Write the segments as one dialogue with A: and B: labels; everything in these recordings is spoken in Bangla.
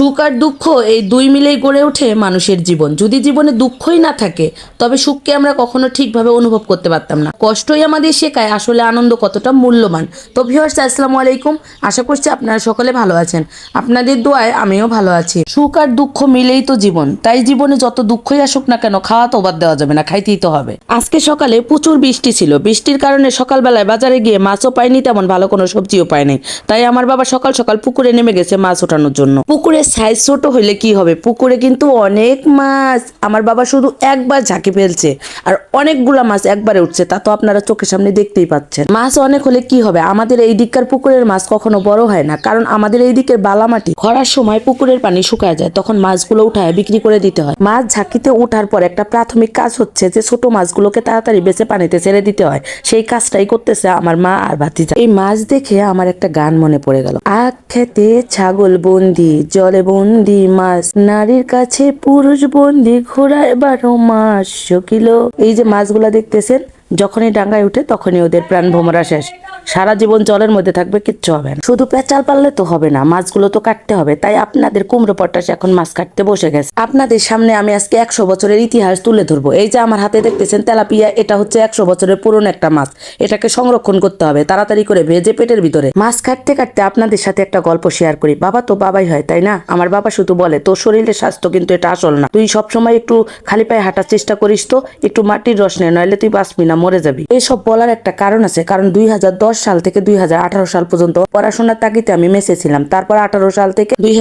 A: সুখ আর দুঃখ এই দুই মিলেই গড়ে ওঠে মানুষের জীবন। যদি জীবনে দুঃখই না থাকে, তবে সুখকে আমরা কখনো ঠিকভাবে অনুভব করতে পারতাম না। কষ্টই আমাদের শেখায় আসলে আনন্দ কতটা মূল্যবান। তো ভিউয়ার্স আসসালামু আলাইকুম। আশা করছি আপনারা সকলে ভালো আছেন। আপনাদের দোয়ায় আমিও ভালো আছি। সুখ আর দুঃখ মিলেই তো জীবন। তাই জীবনে যত দুঃখই আসুক না কেন, খাওয়া তো বাদ দেওয়া যাবে না, খাইতেই তো হবে। আজকে সকালে প্রচুর বৃষ্টি ছিল। বৃষ্টির কারণে সকালবেলায় বাজারে গিয়ে মাছও পাইনি, তেমন ভালো কোনো সবজিও পাইনি। তাই আমার বাবা সকাল সকাল পুকুরে নেমে গেছে মাছ ওঠানোর জন্য। পুকুরের সাইজ ছোট হইলে কি হবে? পুকুরে কিন্তু অনেক মাছ। আমার বাবা শুধু একবার ঝাঁকি ফেলছে আর অনেকগুলা মাছ একবারে উঠছে, তা তো আপনারা চোখের সামনে দেখতেই পাচ্ছেন। মাছ অনেক হলে কি হবে? আমাদের এই দিককার পুকুরের মাছ কখনো বড় হয় না, কারণ আমাদের এই দিকের বালামাটি খরার সময় পুকুরের পানি শুকায় যায়, তখন মাছগুলো উঠায় বিক্রি করে দিতে হয়। মাছ ঝাঁকিতে ওঠার পর একটা প্রাথমিক কাজ হচ্ছে যে ছোট মাছগুলোকে তাড়াতাড়ি বেছে পানিতে ছেড়ে দিতে হয়। সেই কাজটাই করতেছে আমার মা আর ভাতিজা। এই মাছ দেখে আমার একটা গান মনে পড়ে গেল। আখ খেতে ছাগল বন্দি, জলে বন্দি মাছ। নারীর কাছে পুরুষ বন্দি ঘোড়ায় বারো মাস। কিলো এই যে মাছগুলা দেখতেছেন, যখনই ডাঙ্গায় উঠে তখনই ওদের প্রাণ ভোমরা শেষ। সারা জীবন জলের মধ্যে থাকবে, কিচ্ছু হবে না। শুধু পেঁচাল পারলে তো হবে না, মাছগুলো তো কাটতে হবে। তাই আপনাদের কুমড়ো পটাশ এখন মাছ কাটতে বসে গেছে। আপনাদের সামনে আমি আজকে একশো বছরের ইতিহাস তুলে ধরবো। এই যে আমার হাতে দেখতেছেন তেলাপিয়া, এটা হচ্ছে একশো বছরের পুরনো একটা মাছ। এটাকে সংরক্ষণ করতে হবে, তাড়াতাড়ি করে ভেজে পেটের ভিতরে। মাছ কাটতে কাটতে আপনাদের সাথে একটা গল্প শেয়ার করি। বাবা তো বাবাই হয়, তাই না? আমার বাবা শুধু বলে, তোর শরীরের স্বাস্থ্য কিন্তু এটা আসল না। তুই সবসময় একটু খালি পায়ে হাঁটার চেষ্টা করিস তো, একটু মাটির রস নে, নইলে তুই বাঁচবি না, মরে যাবি। এসব বলার একটা কারণ আছে, কারণ দুই হাজার দশ সাল থেকে দুই হাজার আঠারো সাল পর্যন্ত পড়াশোনার তাগিতে আমি মেসে ছিলাম। তারপর আঠারো সাল থেকে দুই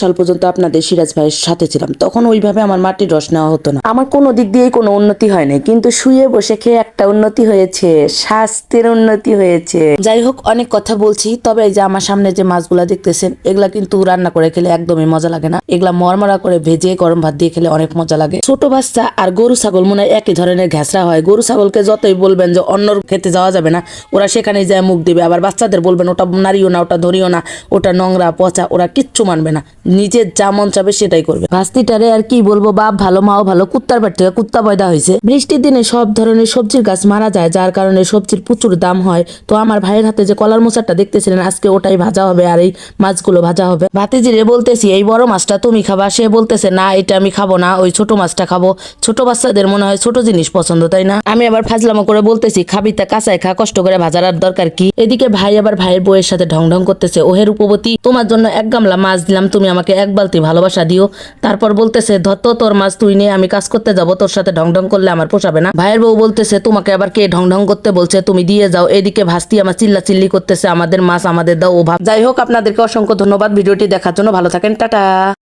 A: সাল পর্যন্ত আপনাদের সিরাজ ভাইয়ের সাথে ছিলাম। তখন ওইভাবে আমার মাটির রস নেওয়া হতো না। আমার কোনো দিক দিয়েই কোনো উন্নতি হয় নাই। কিন্তু শুয়ে বসে খেয়ে একটা উন্নতি হয়েছে, স্বাস্থ্যের উন্নতি হয়েছে। যাই হোক, অনেক কথা বলছি, তবে এই যে আমার সামনে যে মাছগুলা দেখতেছেন, এগুলা কিন্তু রান্না করে খেলে একদমই মজা লাগে না। এগুলা মরমরা করে ভেজে গরম ভাত দিয়ে খেলে অনেক মজা লাগে। ছোট বাচ্চা আর গরু ছাগল মনে একই ধরনের ঘ্যাসরা হয়। গরু ছাগলকে যতই বলবেন যে অন্য খেতে যাওয়া যাবে না, ওরা সেখানে যায় মুখ দেবে। আবার বাচ্চাদের বলবেন, ওটা নারিও না, ওটা ধরিও না, ওটা নোংরা, পচা, ওরা কিচ্ছু মানবে না। নিজের যা মন চাবে সেটাই করবে। ভাস্তিটারে আর কি বলব, বাপ ভালো, মাও ভালো, কুত্তার বাড়ি থেকে কুত্তা পয়দা হয়েছে। বৃষ্টির দিনে সব ধরনের সবজির গাছ মারা যায়, যার কারণে সবজির প্রচুর দাম হয়। তো আমার ভাইয়ের হাতে যে কলার মোচারটা দেখতেছিলেন, আজকে ওটাই ভাজা হবে আর এই মাছগুলো ভাজা হবে। ভাতিজিরে বলতেছি, এই বড় মাছটা তুমি খাবা? সে বলতেছে, না, এটা আমি খাব না, ওই ছোট মাছটা খাব। ছোট বাচ্চাদের মনে হয় ছোট জিনিস পছন্দ, তাই না? আমি আবার ফাজলামো করে বলতেছি, খাবি তা, কাঁচায় খা, কষ্ট করে ভাজার আর কি? এদিকে ভাই আবার ভাইয়ের বউয়ের সাথে ঢং ঢং করতেছে। ওহে রূপবতী তোমার জন্য এক গামলা মাছ দিলাম, তুমি আমাকে এক বালতি ভালোবাসা দিও। তারপর বলতেছে ধত্ত তোর মাছ, তুই নিয়ে আমি কাজ করতে যাব, তোর সাথে ঢং ঢং করলে আমার পোষাবে না। ভাইয়ের বউ বলতেছে, তোমাকে আবার কে ঢং ঢং করতে বলছে? তুমি দিয়ে যাও। এদিকে ভাস্তি আমার চিল্লা চিল্লি করতেছে, আমাদের মাছ আমাদের দাও, ও ভাব যাই হোক, আপনাদেরকে অসংখ্য ধন্যবাদ ভিডিওটি দেখার জন্য। ভালো থাকেন, টাটা।